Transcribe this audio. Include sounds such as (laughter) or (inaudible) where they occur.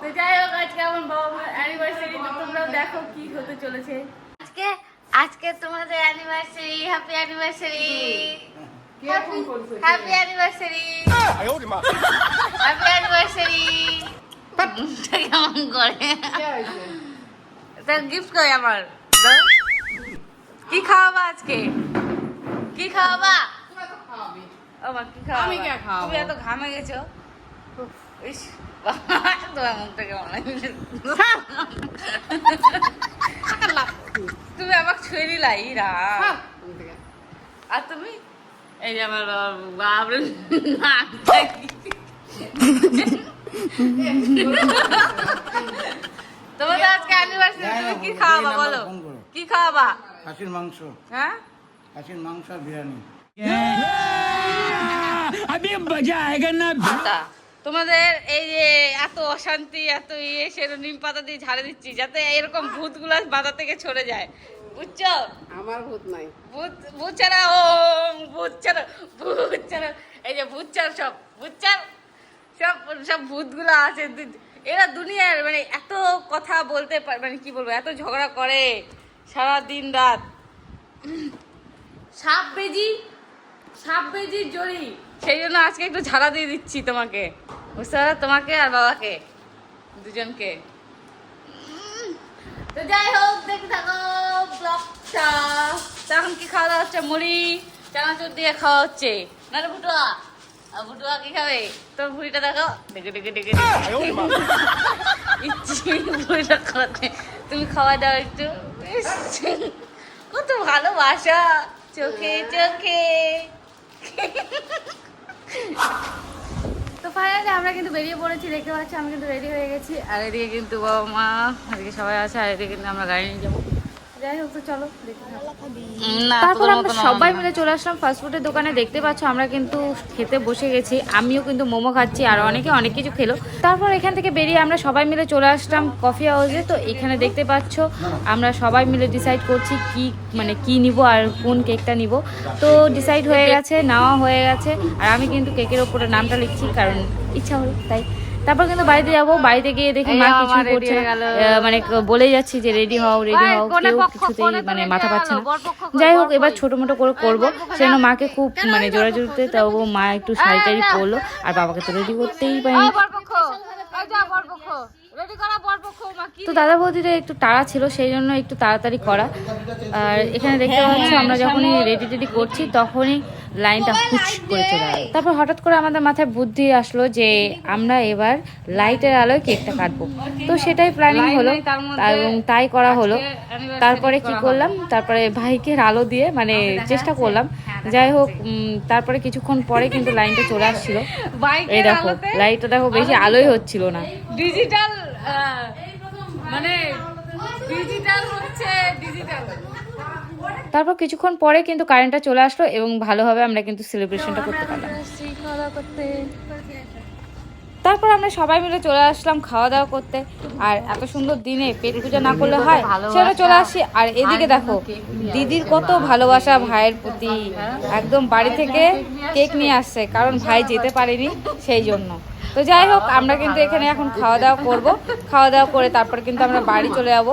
তো যাই হোক আজকে আমার বাবা মার অ্যানিভার্সারি তো তোমরাও দেখো কি হতে চলেছে। আজকে আজকে তোমাদের anniversary happy anniversary happy anniversary happy anniversary কেমন করে? তা গিফট কই আমার? কি খাওয়াবা আজকে? কি খাওয়াবা? আমার কি খাওয়াবা? আমি কে খাওয়াবো? তুমি এত ঘামে গেছো? উফ, ইস তোমার মুখটা কেমন লাগছে? তুমি আমাকে ছুঁয়ে দিলা ইরা আর তুমি এই যে আমার বাবরে নাকটা কি তোমাদের আজকে অ্যানিভার্সারি যাই না, তুমি কি বলো, খাওয়াবা এই বলো নাম্বার ফোন করো। কি খাওয়াবা খাসির মাংস হ্যাঁ খাসির মাংস আর বিরিয়ানি अभी मजा आएगा ना তা তোমাদের এই যে এত অশান্তি এত ইয়ে সেটা নিম পাতা দিয়ে ঝাড়ে দিচ্ছি যাতে এরকম ভূতগুলো মাথা থেকে ছড়ে যায়। বুঝছ? আমার ভূত নাই। ভূত ভূত ছাড়া ও ভূত ছাড়া ভূত ছাড়া এই যে ভূত ছাড়া সব ভূত ছাড় সব সব ভূতগুলো আছে। এরা দুনিয়ার মানে এত কথা বলতে পারে মানে কি বলব এত ঝগড়া করে সারা দিন রাত। সাপ বেজি সাপ বেজির জড়ি সেই জন্য আজকে একটু ঝাড়া দিয়ে দিচ্ছি তোমাকে। বুঝতে তোমাকে আর বাবাকে দুজনকে। তো যাই হোক দেখতে থাকো ব্লগটা। তখন কি খাওয়া দাওয়া হচ্ছে? মুড়ি চানাচুর দিয়ে খাওয়া হচ্ছে। না রে বুটুয়া আর বুটুয়া কি খাবে? তোর ভুড়িটা দেখো। ডেকে ডেকে ডেকে ইচ্ছি ভুড়িটা খাওয়াতে। তুমি খাওয়া দাও একটু। কত ভালোবাসা। চোখে চোখে তো ফাইনালি আমরা কিন্তু বেরিয়ে পড়েছি, দেখতে পাচ্ছি, আমি কিন্তু রেডি হয়ে গেছি। আর এদিকে কিন্তু বাবা মা এদিকে সবাই আছে, আর এদিকে কিন্তু আমরা গাড়ি নিয়ে যাব। যাই হোক তো চলো দেখতে থাকো। না তারপর আমরা সবাই মিলে চলে আসলাম ফাস্টফুডের দোকানে। দেখতে পাচ্ছ আমরা কিন্তু খেতে বসে গেছি। আমিও কিন্তু মোমো খাচ্ছি আর অনেকে অনেক কিছু খেলো। তারপর এখান থেকে বেরিয়ে আমরা সবাই মিলে চলে আসলাম কফি হাউসে তো এখানে দেখতে পাচ্ছ আমরা সবাই মিলে ডিসাইড করছি কি মানে কি নিব আর কোন কেকটা নিব। তো ডিসাইড হয়ে গেছে নেওয়া হয়ে গেছে। আর আমি কিন্তু কেকের ওপরে নামটা লিখছি কারণ ইচ্ছা হলো তাই। তারপর কিন্তু বাড়িতে যাব বাড়িতে গিয়ে দেখি মা কিছু করছে মানে বলে যাচ্ছি যে রেডি হও রেডি হও কেউ কিছুতেই মানে মাথা পাচ্ছে না। যাই হোক এবার ছোটো মোটো করে করব। সেজন্য মাকে খুব মানে জোরতে তাও মা একটু শাড়ি টাড়ি। পরলো আর বাবাকে তো রেডি করতেই পারিনি ওই বরপক্ষ ওই যা বরপক্ষ রেডি করা বরপক্ষ মা কি তো দাদা বৌদিদের একটু তাড়া ছিল সেই জন্য একটু তাড়াতাড়ি করা। আর এখানে দেখতে হ্যাঁ, পাচ্ছ আমরা যখনই রেডি টেডি করছি তখনই লাইনটা হুচ করে চলে গেল তারপর হঠাৎ করে আমাদের মাথায় বুদ্ধি আসলো যে আমরা এবার লাইটের আলোয় কেকটা কাটবো। তো সেটাই প্ল্যানিং হলো। এবং তাই করা হলো। তারপরে কি করলাম? তারপরে ভাইকে আলো দিয়ে মানে চেষ্টা করলাম। যাই হোক তারপরে কিছুক্ষণ পরে কিন্তু লাইনটা চলে আসছিল। (laughs) এই দেখো লাইটটা দেখো বেশি আলোই হচ্ছিল না। ডিজিটাল মানে ডিজিটাল হচ্ছে ডিজিটাল তারপর কিছুক্ষণ পরে কিন্তু কারেন্টটা চলে আসলো এবং ভালোভাবে আমরা কিন্তু সেলিব্রেশনটা করতে পারলাম। তারপর আমরা সবাই মিলে চলে আসলাম খাওয়া দাওয়া করতে। আর এত সুন্দর দিনে পেট পূজা না করলে হয় সেটা চলে আসি। আর এদিকে দেখো দিদির কত ভালোবাসা ভাইয়ের প্রতি। একদম বাড়ি থেকে কেক নিয়ে আসছে কারণ ভাই যেতে পারেনি সেই জন্য। তো যাই হোক আমরা কিন্তু এখানে এখন খাওয়া দাওয়া করব। খাওয়া দাওয়া করে তারপর কিন্তু আমরা বাড়ি চলে যাব।